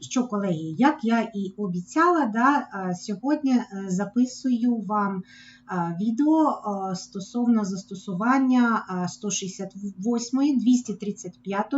Що, колеги, як я і обіцяла, да, е, сьогодні е, записую вам відео е, стосовно застосування е, 168, 235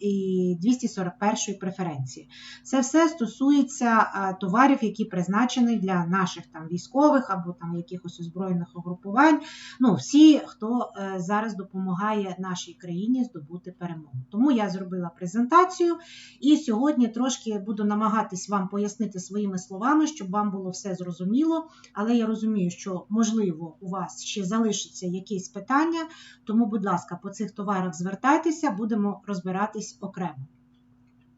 і 241 преференції. Це все стосується е, товарів, які призначені для наших там військових або там якихось озброєних угрупувань. Ну, всі, хто е, зараз допомагає нашій країні здобути перемогу. Тому я зробила презентацію і сьогодні трошки буду намагатись вам пояснити своїми словами, щоб вам було все зрозуміло. Але я розумію, що можливо у вас ще залишиться якісь питання, тому, будь ласка, по цих товарах звертайтеся, будемо розбиратись окремо.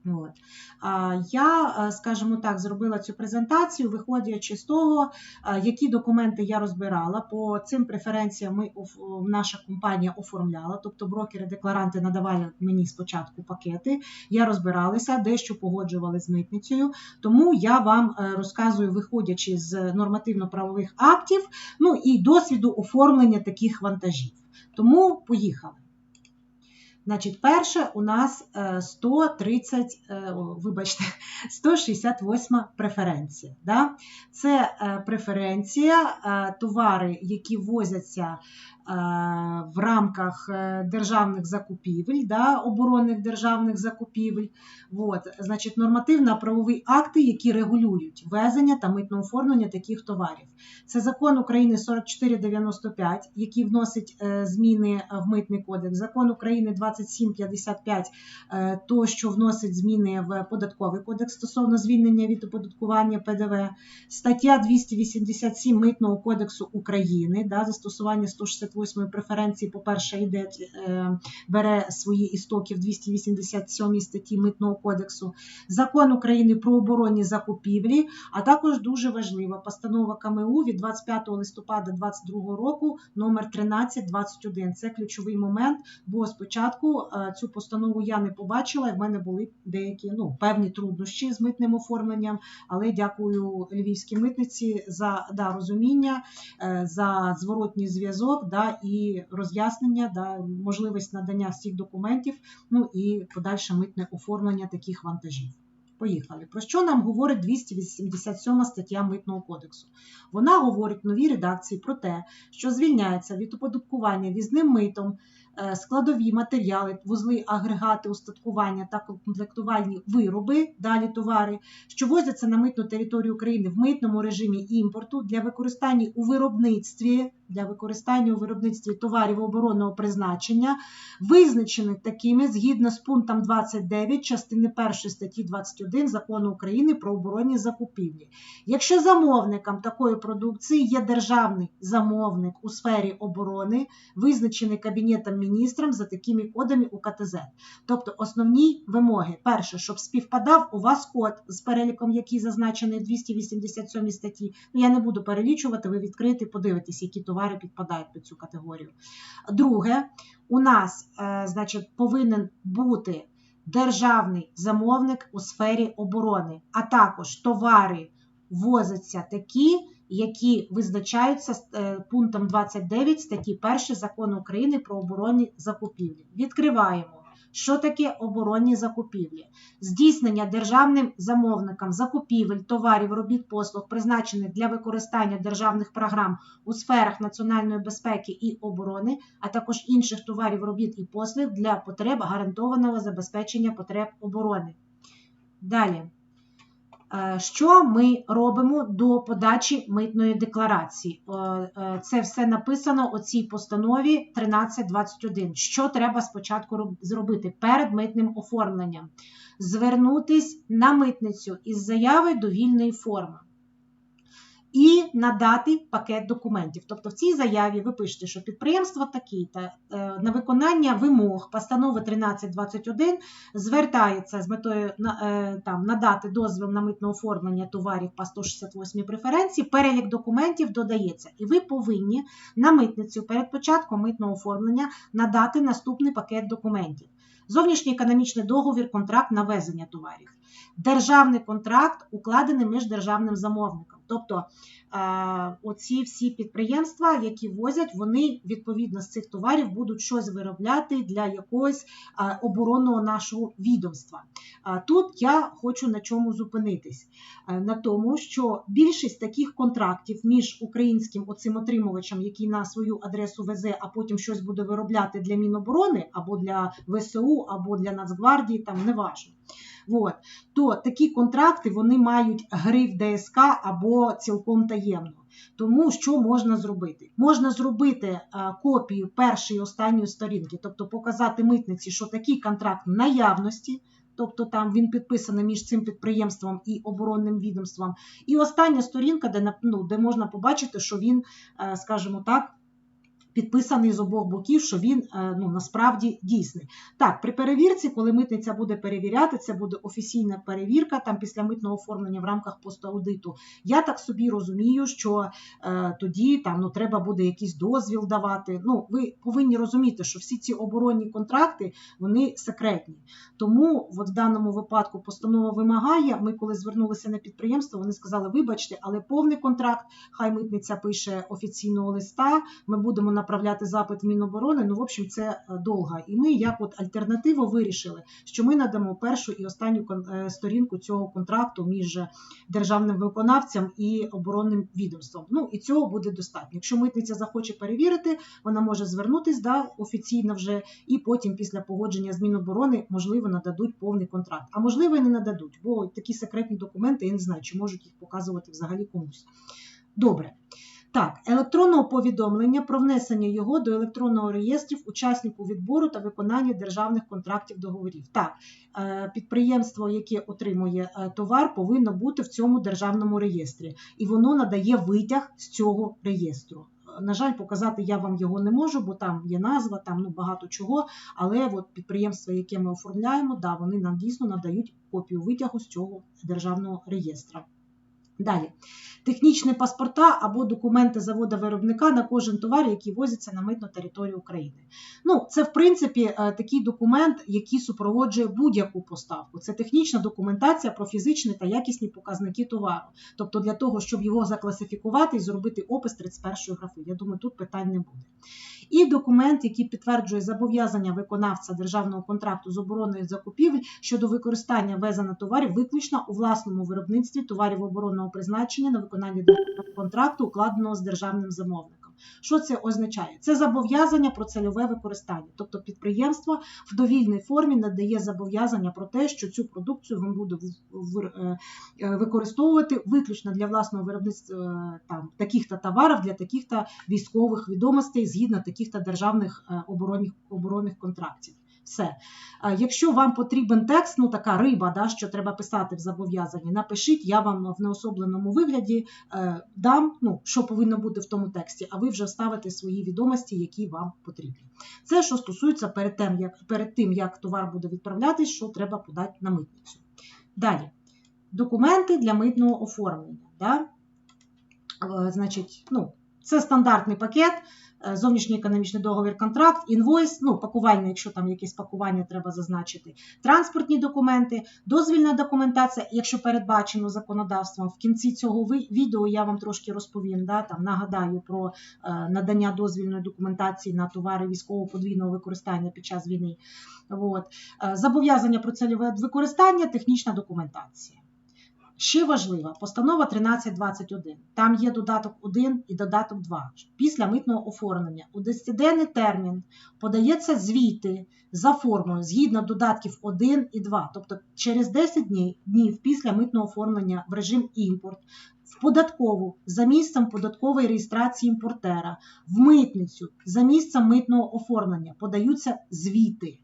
От. Я, е, скажімо так, зробила цю презентацію, виходячи з того, е, які документи я розбирала. По цим преференціям ми наша компанія оформляла, тобто брокери-декларанти надавали мені спочатку пакети, я розбиралася, дещо погоджували з митницею. Тому я вам е, розказую, виходячи з нормативно-правових актів, ну і досвіду оформлення таких вантажів. Тому поїхали. Значить, перше у нас е, 130, е, вибачте, 168 преференція. Да? Це е, преференція, е, товари, які возяться е, в рамках е, державних закупівель, да, оборонних державних закупівель. От, значить, нормативно-правові акти, які регулюють ввезення та митне оформлення таких товарів. Це закон України 4495, який вносить е, зміни в митний кодекс, закон України 2755, е, то що вносить зміни в податковий кодекс стосовно звільнення від оподаткування ПДВ, стаття 287 Митного кодексу України, да, застосування 168 преференції, по-перше, йде, е, бере свої істоки в 287 статті Митного кодексу, закон України про оборонні закупівлі, а також дуже важлива постанова КМУ від 25 листопада 2022 року номер 1321. Це ключовий момент, бо спочатку е, цю постанову я не побачила, і в мене були деякі ну, певні труднощі з митним оформленням, але дякую львівській митниці за да, розуміння, е, за зворотній зв'язок да, і роз'яснення, да, можливість надання всіх документів, ну і подальше митне оформлення таких вантажів. Поїхали. Про що нам говорить 287 стаття Митного кодексу? Вона говорить в новій редакції про те, що звільняється від оподаткування візним митом складові матеріали, вузли, агрегати, устаткування та комплектувальні вироби, далі товари, що возяться на митну територію України в митному режимі імпорту для використання у виробництві для використання у виробництві товарів оборонного призначення, визначених такими згідно з пунктом 29 частини 1 статті 21 закону України про оборонні закупівлі. Якщо замовником такої продукції є державний замовник у сфері оборони, визначений Кабінетом міністром за такими кодами у КТЗ. Тобто основні вимоги: перше, щоб співпадав у вас код з переліком, який зазначений в 287 статті. Ну, я не буду перелічувати, ви відкрите, подивитесь, які товари підпадають під цю категорію. Друге, у нас, е, значить, повинен бути державний замовник у сфері оборони, а також товари возяться такі, які визначаються е, пунктом 29 статті 1 закону України про оборонні закупівлі. Відкриваємо. Що таке оборонні закупівлі? Здійснення державним замовникам закупівель, товарів, робіт, послуг, призначених для використання державних програм у сферах національної безпеки і оборони, а також інших товарів, робіт і послуг для потреб гарантованого забезпечення потреб оборони. Далі. Е, Що ми робимо до подачі митної декларації? Е, е, Це все написано у цій постанові 1321. Що треба спочатку зробити перед митним оформленням? Звернутись на митницю із заяви до вільної форми. І надати пакет документів. Тобто в цій заяві ви пишете, що підприємство такі та е, на виконання вимог постанови 1321 звертається з метою е, там, надати дозвіл на митне оформлення товарів по 168 преференції, перелік документів додається. І ви повинні на митницю перед початком митного оформлення надати наступний пакет документів. Зовнішній економічний договір, контракт на везення товарів. Державний контракт, укладений між державним замовником. Тобто е, оці всі підприємства, які возять, вони відповідно з цих товарів будуть щось виробляти для якогось е, оборонного нашого відомства. Е, тут я хочу на чому зупинитись. На тому, що більшість таких контрактів між українським оцим отримувачем, який на свою адресу везе, а потім щось буде виробляти для Міноборони або для ВСУ, або для Нацгвардії, там неважно. От. То такі контракти вони мають гриф ДСК або цілком таємно. Тому що можна зробити? Можна зробити а, копію першої і останньої сторінки, тобто показати митниці, що такий контракт наявності, тобто там він підписаний між цим підприємством і оборонним відомством. І остання сторінка, де ну, де можна побачити, що він, е, скажімо так, підписаний з обох боків, що він е, ну, насправді дійсний. Так, при перевірці, коли митниця буде перевіряти, це буде офіційна перевірка там після митного оформлення в рамках поstaудиту. Я так собі розумію, що е, тоді там ну, треба буде якийсь дозвіл давати. Ну, ви повинні розуміти, що всі ці оборонні контракти вони секретні. Тому от в даному випадку постанова вимагає. Ми коли звернулися на підприємство, вони сказали: вибачте, але повний контракт, хай митниця пише офіційного листа. Ми будемо направляти запит в Міноборони. Ну, в общем, це е, довго. І ми, як от альтернативу, вирішили, що ми надамо першу і останню е, сторінку цього контракту між державним виконавцем і оборонним відомством. Ну і цього буде достатньо. Якщо митниця захоче перевірити, вона може звернутись да, офіційно вже, і потім, після погодження з Міноборони, можливо, нададуть повний контракт. А можливо, і не нададуть, бо такі секретні документи я не знаю, чи можуть їх показувати взагалі комусь. Добре. Так, електронного повідомлення про внесення його до електронного реєстрів учаснику відбору та виконання державних контрактів договорів. Так, е, підприємство, яке отримує е, товар, повинно бути в цьому державному реєстрі, і воно надає витяг з цього реєстру. Е, На жаль, показати я вам його не можу, бо там є назва, там ну багато чого. Але от підприємства, яке ми оформляємо, да, вони нам дійсно надають копію витягу з цього державного реєстра. Далі. Технічні паспорта або документи завода виробника на кожен товар, який возиться на митну територію України. Ну, це в принципі е, такий документ, який супроводжує будь-яку поставку. Це технічна документація про фізичні та якісні показники товару. Тобто для того, щоб його закласифікувати і зробити опис 31 графи. Я думаю, тут питань не буде. І документ, який підтверджує зобов'язання виконавця державного контракту з оборонної закупівель щодо використання везення товарів виключно у власному виробництві товарів оборонного призначення на виконання контракту, укладеного з державним замовником. Що це означає? Це зобов'язання про цільове використання, тобто підприємство в довільній формі надає зобов'язання про те, що цю продукцію він буде е, е, використовувати виключно для власного виробництва е, там таких-то товарів, для таких-то військових відомостей згідно таких-то державних оборонних, оборонних контрактів. Все. Якщо вам потрібен текст, ну така риба, да, що треба писати в зобов'язанні, напишіть, я вам в неособленому вигляді е, дам, ну, що повинно бути в тому тексті, а ви вже ставите свої відомості, які вам потрібні. Це що стосується перед тим, як, перед тим, як товар буде відправлятись, що треба подати на митницю. Далі. Документи для митного оформлення. Да? Е, Значить, ну, це стандартний пакет, зовнішній економічний договір, контракт, інвойс, ну, пакувальне, якщо там якесь пакування треба зазначити, транспортні документи, дозвільна документація, якщо передбачено законодавством. В кінці цього відео я вам трошки розповім, да, там, нагадаю про е, надання дозвільної документації на товари військового подвійного використання під час війни. От. Е, Зобов'язання про цільове використання, технічна документація. Ще важлива постанова 1321. Там є додаток 1 і додаток 2. Після митного оформлення у 10-денний термін подається звіти за формою згідно додатків 1 і 2. Тобто через 10 днів, після митного оформлення в режим імпорт в податкову за місцем податкової реєстрації імпортера, в митницю за місцем митного оформлення подаються звіти.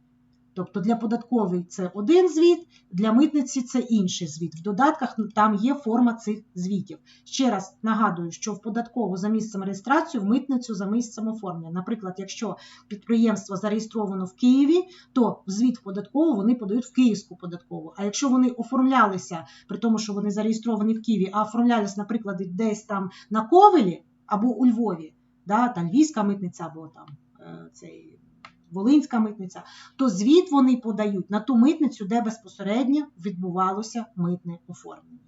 Тобто для податкової це один звіт, для митниці це інший звіт. В додатках там є форма цих звітів. Ще раз нагадую, що в податкову за місцем реєстрації, в митницю за місцем оформлення. Наприклад, якщо підприємство зареєстровано в Києві, то в звіт в податкову вони подають в Київську податкову. А якщо вони оформлялися, при тому, що вони зареєстровані в Києві, а оформлялися, наприклад, десь там на Ковелі або у Львові, да, там Львівська митниця або там е, цей Волинська митниця, то звіт вони подають на ту митницю, де безпосередньо відбувалося митне оформлення.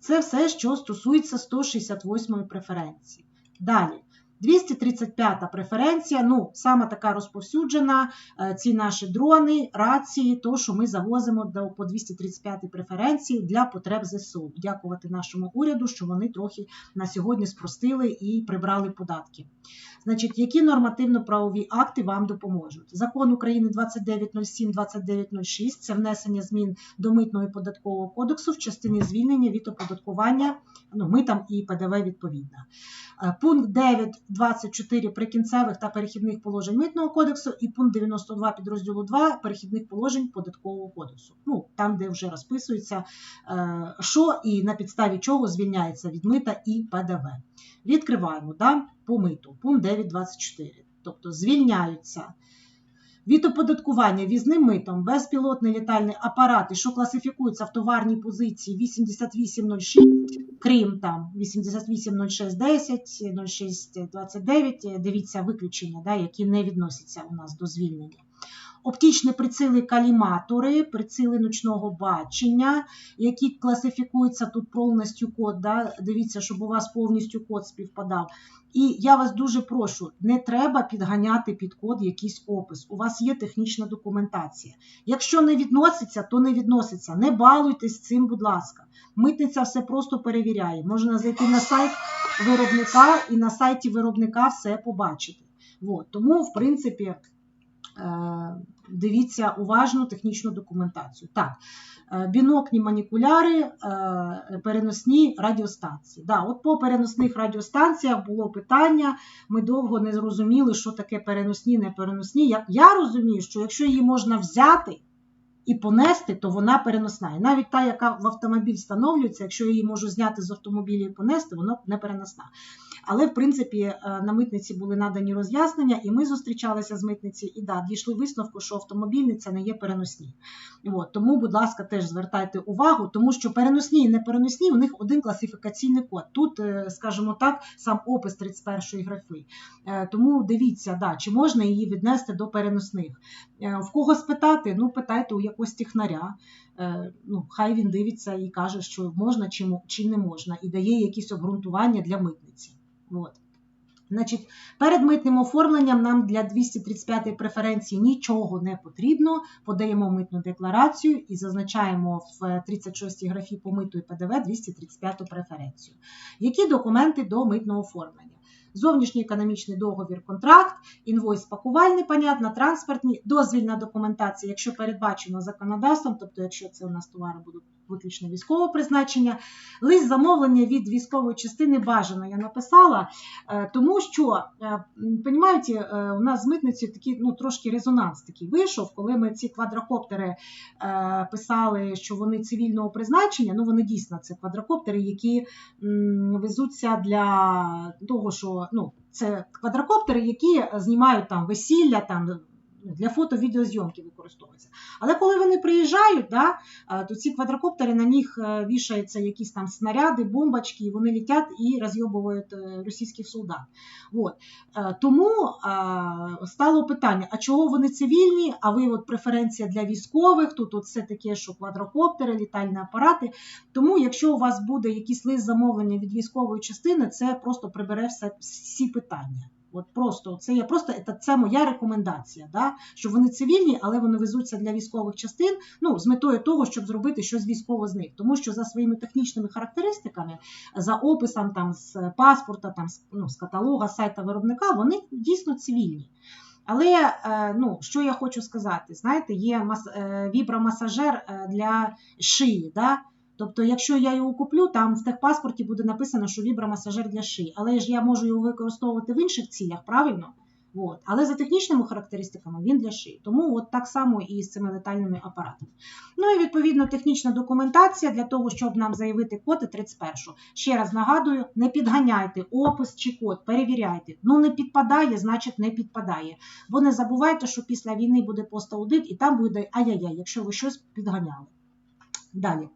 Це все, що стосується 168 преференції. Далі. 235 преференція, ну, саме така розповсюджена, е, ці наші дрони, рації, то, що ми завозимо до, по 235 преференції для потреб ЗСУ. Дякувати нашому уряду, що вони трохи на сьогодні спростили і прибрали податки. Значить, які нормативно-правові акти вам допоможуть? Закон України 2907-2906 це внесення змін до Митного і податкового кодексу в частині звільнення від оподаткування, ну, митам і ПДВ відповідно. Е, пункт 9. 24 прикінцевих та перехідних положень митного кодексу і пункт 92 підрозділу 2 перехідних положень податкового кодексу. Ну там, де вже розписується, е, що і на підставі чого звільняється від мита і ПДВ. Відкриваємо да, по миту, пункт 9.24. Тобто звільняються від оподаткування візним митом безпілотний літальний апарат, що класифікуються в товарній позиції 8806, крім там 880610, 0629, дивіться виключення, да, які не відносяться у нас до звільнення. Оптичні приціли каліматори, приціли ночного бачення, які класифікуються тут повністю код. Да? Дивіться, щоб у вас повністю код співпадав. І я вас дуже прошу, не треба підганяти під код якийсь опис. У вас є технічна документація. Якщо не відноситься, то не відноситься. Не балуйтесь цим, будь ласка. Митниця все просто перевіряє. Можна зайти на сайт виробника і на сайті виробника все побачити. От. Тому, в принципі. Е, дивіться уважно технічну документацію. Так, е, бінокні манікуляри, е, переносні радіостанції. Да, От по переносних радіостанціях було питання, ми довго не зрозуміли, що таке переносні, не переносні. Я, я розумію, що якщо її можна взяти і понести, то вона переносна. І навіть та, яка в автомобіль встановлюється, якщо її можу зняти з автомобіля і понести, вона не переносна. Але, в принципі, е, на митниці були надані роз'яснення, і ми зустрічалися з митниці і да, дійшли висновку, що автомобільні це не є переносні. От, Тому, будь ласка, теж звертайте увагу, тому що переносні і непереносні у них один класифікаційний код. Тут, е, скажімо так, сам опис 31-ї графи. Е, тому дивіться, да, чи можна її віднести до переносних. В кого спитати? Ну, питайте у якогось технаря. Ну, Хай він дивиться і каже, що можна чи не можна, і дає якісь обґрунтування для митниці. От. Значить, Перед митним оформленням нам для 235 преференції нічого не потрібно. Подаємо митну декларацію і зазначаємо в 36 графі по миту і ПДВ 235 преференцію. Які документи до митного оформлення? Зовнішній економічний договір, контракт, інвойс пакувальний, понятно, транспортні, дозвільна документація, якщо передбачено законодавством, тобто, якщо це у нас товари будуть виключно військового призначення. Лист замовлення від військової частини бажано я написала, е, тому що, розумієте, е, у нас з митницею такий ну, трошки резонанс такий вийшов, коли ми ці квадрокоптери е, писали, що вони цивільного призначення, ну вони дійсно це квадрокоптери, які везуться для того, що ну, це квадрокоптери, які знімають там весілля, там для фото-відеозйомки використовуються. Але коли вони приїжджають, да, то ці квадрокоптери на них е, вішаються якісь там снаряди, бомбочки, і вони летять і розйобують е, російських солдат. От. Е, тому стало питання: а чого вони цивільні? А ви от преференція для військових? Тут от все таке, що квадрокоптери, літальні апарати. Тому, якщо у вас буде якийсь лист замовлення від військової частини, це просто прибере все, всі питання. От просто це є просто це моя рекомендація, да? що вони цивільні, але вони везуться для військових частин ну, з метою того, щоб зробити щось військово з них. Тому що за своїми технічними характеристиками, за описом там з паспорта, там ну, з каталога, сайта виробника, вони дійсно цивільні. Але е, ну, що я хочу сказати, знаєте, є мас... Е, вібромасажер е, для шиї. Да? Тобто, якщо я його куплю, там в техпаспорті буде написано, що вібромасажер для шиї. Але ж я можу його використовувати в інших цілях, правильно? От. Але за технічними характеристиками він для шиї. Тому от так само і з цими летальними апаратами. Ну і відповідно технічна документація для того, щоб нам заявити код 31. Ще раз нагадую: не підганяйте опис чи код, перевіряйте. Ну не підпадає, значить не підпадає. Бо не забувайте, що після війни буде пост-аудит і там буде ай-яй-яй, якщо ви щось підганяли. Далі.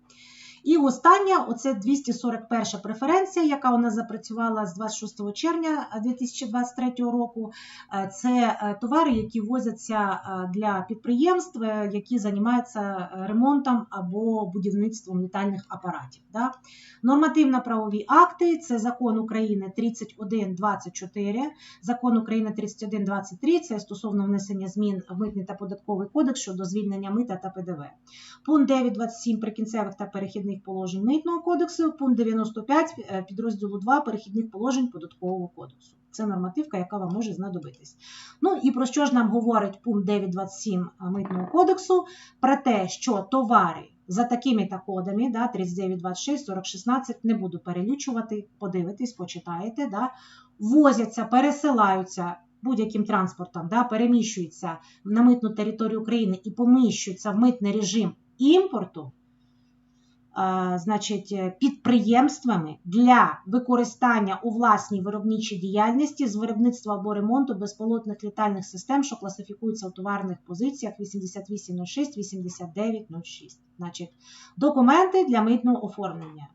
І остання, оце 241 преференція, яка у нас запрацювала з 26 червня 2023 року. Е, Це е, товари, які возяться е, для підприємств, е, які займаються е, ремонтом або будівництвом літальних апаратів. Да? Нормативно-правові акти це закон України 3124, закон України 3123, це стосовно внесення змін в митний та податковий кодекс щодо звільнення мита та ПДВ. Пункт 9.27 прикінцевих та перехідних положень митного кодексу, пункт 95 е, підрозділу 2 перехідних положень податкового кодексу. Це нормативка, яка вам може знадобитись. Ну і про що ж нам говорить пункт 9.27 митного кодексу? Про те, що товари за такими та кодами, да, 39, 26, 40, 16, не буду перелічувати, подивитись, почитаєте, да, возяться, пересилаються будь-яким транспортом, да, переміщуються на митну територію України і поміщуються в митний режим імпорту, е, значить, е, підприємствами для використання у власній виробничій діяльності з виробництва або ремонту безпілотних літальних систем, що класифікуються в товарних позиціях 8806, 8906. Значить, документи для митного оформлення.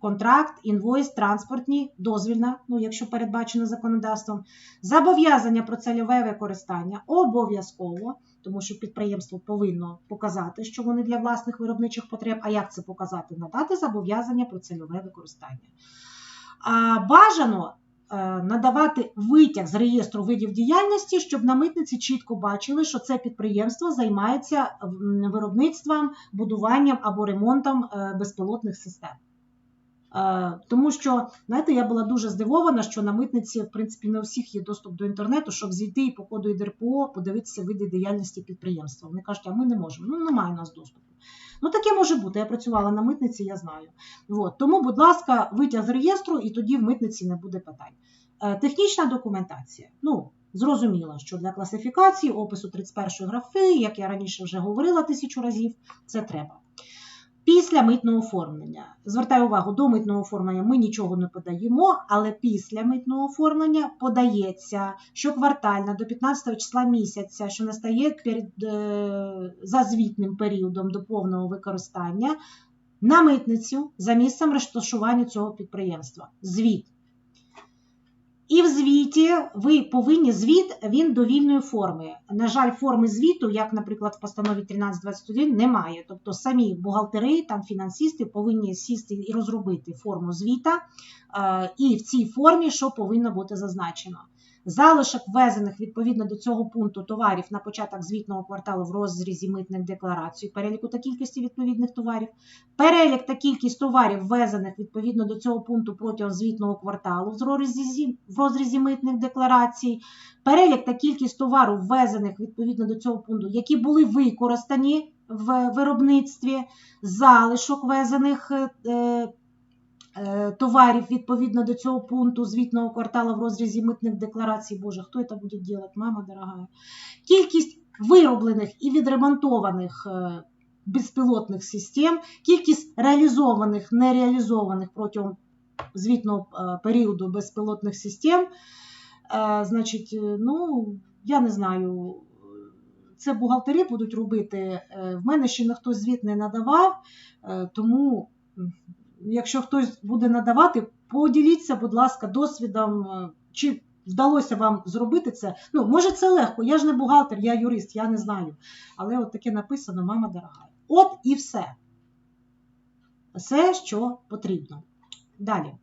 Контракт, інвойс, транспортні, дозвільна, ну якщо передбачено законодавством, зобов'язання про цільове використання обов'язково, тому що підприємство повинно показати, що вони для власних виробничих потреб. А як це показати? Надати зобов'язання про цільове використання. А бажано е, надавати витяг з реєстру видів діяльності, щоб на митниці чітко бачили, що це підприємство займається виробництвом, будуванням або ремонтом е, безпілотних систем. Е, Тому що, знаєте, я була дуже здивована, що на митниці, в принципі, не у всіх є доступ до інтернету, щоб зійти і по коду ІДРПО подивитися види діяльності підприємства. Вони кажуть, а ми не можемо. Ну, немає у нас доступу. Ну, таке може бути. Я працювала на митниці, я знаю. От. Тому, будь ласка, витяг з реєстру, і тоді в митниці не буде питань. Е, Технічна документація. Ну, зрозуміло, що для класифікації, опису 31 графи, як я раніше вже говорила тисячу разів, це треба. Після митного оформлення. Звертаю увагу, до митного оформлення ми нічого не подаємо, але після митного оформлення подається щоквартально до 15 числа місяця, що настає перед е, зазвітним періодом до повного використання, на митницю за місцем розташування цього підприємства. Звіт. І в звіті ви повинні звіт, він довільної форми. На жаль, форми звіту, як, наприклад, в постанові 1321, немає. Тобто самі бухгалтери, там фінансисти повинні сісти і розробити форму звіта, е, і в цій формі що повинно бути зазначено. Залишок ввезених відповідно до цього пункту товарів на початок звітного кварталу в розрізі митних декларацій, переліку та кількості відповідних товарів, перелік та кількість товарів ввезених відповідно до цього пункту протягом звітного кварталу в розрізі, митних декларацій, перелік та кількість товарів ввезених відповідно до цього пункту, які були використані в виробництві, залишок ввезених. Е, Товарів відповідно до цього пункту звітного кварталу в розрізі митних декларацій. Боже, хто це буде робити, мама дорога? Кількість вироблених і відремонтованих е, безпілотних систем, кількість реалізованих, нереалізованих протягом звітного е, періоду безпілотних систем. Значить, ну, я не знаю. Це бухгалтери будуть робити. В мене ще ніхто звіт не надавав, тому якщо хтось буде надавати, поділіться, будь ласка, досвідом, е, чи вдалося вам зробити це. Ну, може, це легко. Я ж не бухгалтер, я юрист, я не знаю. Але от таке написано, мама дорога. От і все. Все, що потрібно. Далі.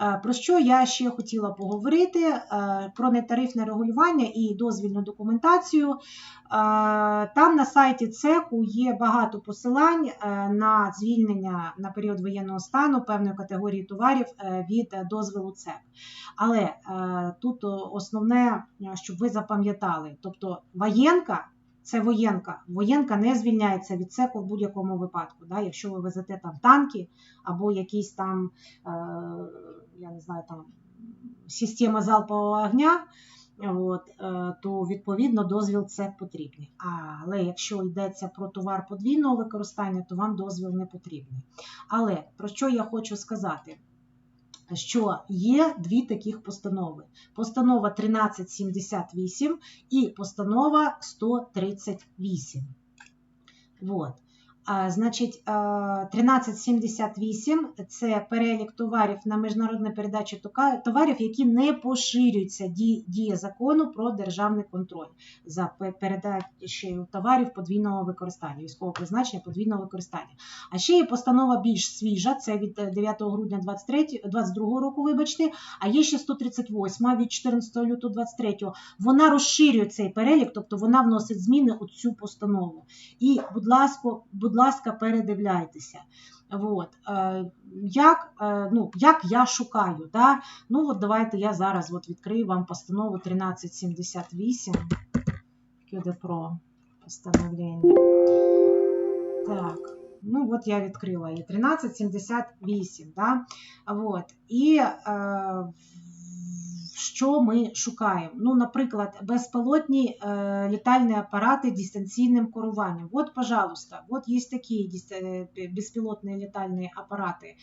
Е, Про що я ще хотіла поговорити? Е, Про нетарифне регулювання і дозвільну документацію. Е, Там на сайті ЦЕКу є багато посилань на звільнення на період воєнного стану певної категорії товарів від дозволу ЦЕК. Але тут основне, щоб ви запам'ятали, тобто воєнка. Це воєнка. Воєнка не звільняється від ЦЕКу в будь-якому випадку. Да? Якщо ви везете там танки або якісь там, е, я не знаю, там система залпового огня, от, е, то відповідно дозвіл ЦЕК потрібний. Але якщо йдеться про товар подвійного використання, то вам дозвіл не потрібний. Але про що я хочу сказати? Що є дві таких постанови: постанова 1378 і постанова 138. Вот. Значить, а, 1378 це перелік товарів на міжнародне передачу товарів, які не поширюються ді- дія закону про державний контроль за пе- передачею товарів подвійного використання, військового призначення подвійного використання. А ще є постанова більш свіжа, це від е, 9 грудня 23, 22 року, вибачте, а є ще 138 від 14 лютого 23. Вона розширює цей перелік, тобто вона вносить зміни у цю постанову. І, будь ласка, будь ласка, передивляйтеся. От. Е, як, е, ну, як я шукаю? Да? Ну, от давайте я зараз от відкрию вам постанову 1378. Кюде про постановлення. Так, ну от я відкрила її. 1378, да? От. І е, що ми шукаємо? Ну, наприклад, безпілотні е, літальні апарати дистанційним керуванням. От, пожалуйста, вот есть такие дис- э, беспилотные летальные апарати.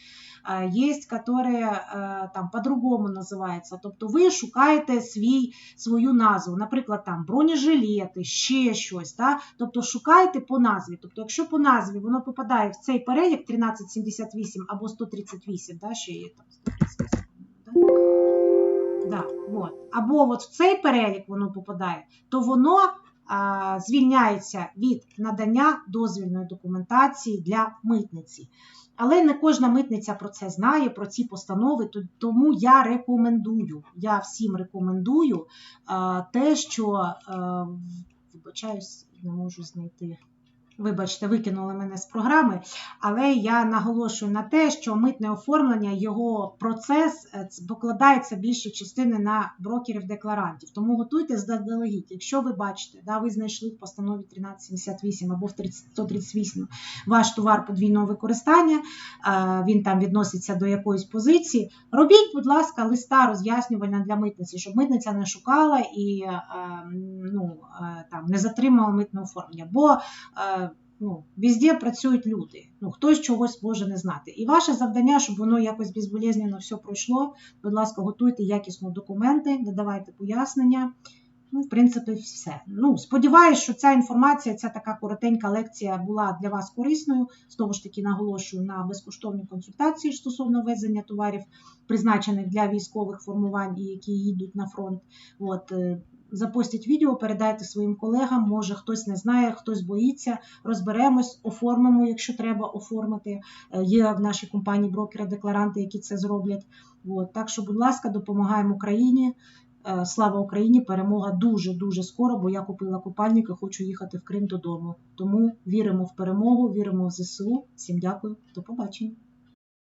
Е, Є, которые е, там по-другому називаються. Тобто ви шукаєте свій, свою назву, наприклад, там бронежилети, ще щось. Да? Тобто шукаєте по назві. Тобто, якщо по назві воно попадає в цей перелік 1378 або 138, да? ще є там 138. Да? Да, от. Або от в цей перелік воно попадає, то воно а, звільняється від надання дозвільної документації для митниці. Але не кожна митниця про це знає, про ці постанови, тому я рекомендую, я всім рекомендую а, те, що а, вибачаюсь, не можу знайти. Вибачте, викинули мене з програми, але я наголошую на те, що митне оформлення, його процес е, покладається більше частини на брокерів-декларантів. Тому готуйте заздалегідь. Якщо ви бачите, да, ви знайшли в постанові 1378 або в 30 138 ваш товар подвійного використання, е, він там відноситься до якоїсь позиції. Робіть, будь ласка, листа роз'яснювальна для митниці, щоб митниця не шукала і е, ну, там, не затримала митне оформлення. Бо ну, везде працюють люди. Ну, хтось чогось може не знати. І ваше завдання, щоб воно якось безболезненно все пройшло. Будь ласка, готуйте якісно документи, надавайте пояснення. Ну, в принципі, все. Ну, сподіваюсь, що ця інформація, ця така коротенька лекція була для вас корисною. Знову ж таки, наголошую на безкоштовні консультації стосовно везення товарів, призначених для військових формувань і які їдуть на фронт. От, е, запостіть відео, передайте своїм колегам. Може, хтось не знає, хтось боїться. Розберемось, оформимо, якщо треба оформити. Е, Є в нашій компанії брокери-декларанти, які це зроблять. От, так що, будь ласка, допомагаємо Україні. Е, Слава Україні! Перемога дуже дуже скоро, бо я купила купальник і хочу їхати в Крим додому. Тому віримо в перемогу, віримо в ЗСУ. Всім дякую, до побачення.